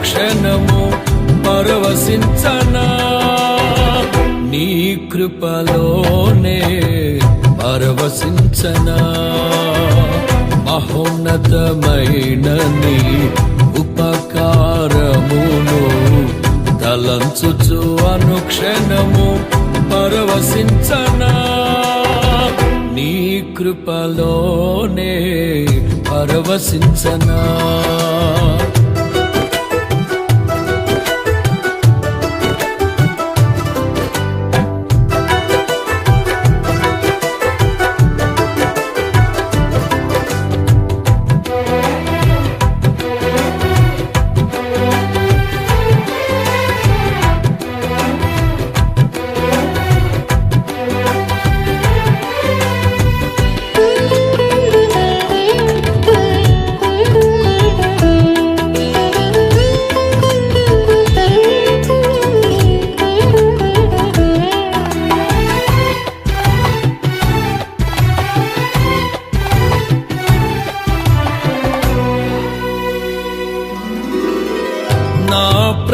క్షణము పరవశించనా? నీ కృపలోనే పరవశించనా? మహోన్నతమైన నీ ఉపకారమును తలంచుచు అనుక్షణము పరవశించనా? నీ కృపలోనే పరవశించనా?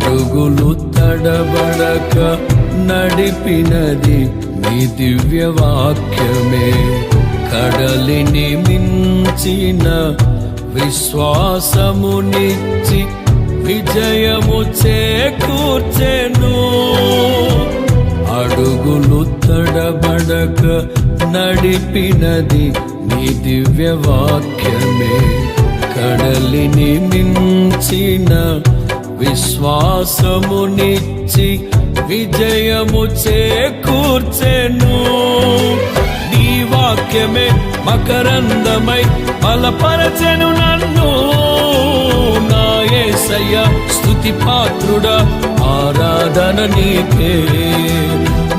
అడుగులు తడబడక నడిపినది నీ దివ్య వాక్యమే కడలిని మించిన విశ్వాసమునిచ్చి విజయము చేకూర్చెను. అడుగులు తడబడక నడిపినది నీ దివ్య వాక్యమే కడలిని మించిన విశ్వాసమునిచ్చి విజయము చేకూర్చెను. నీ వాక్యమే మకరందమై బలపరచెను నన్ను. నా యేసయ్య స్తుతి పాత్రుడా ఆరాధన నీకే.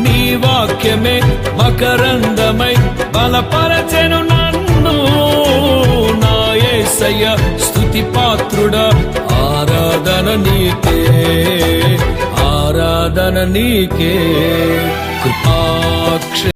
నీ వాక్యమే మకరందమై బలపరచెను నన్ను. నా యేసయ్య స్తుతి పాత్రుడా నీకే ఆరాధన నీకే కృపాక్ష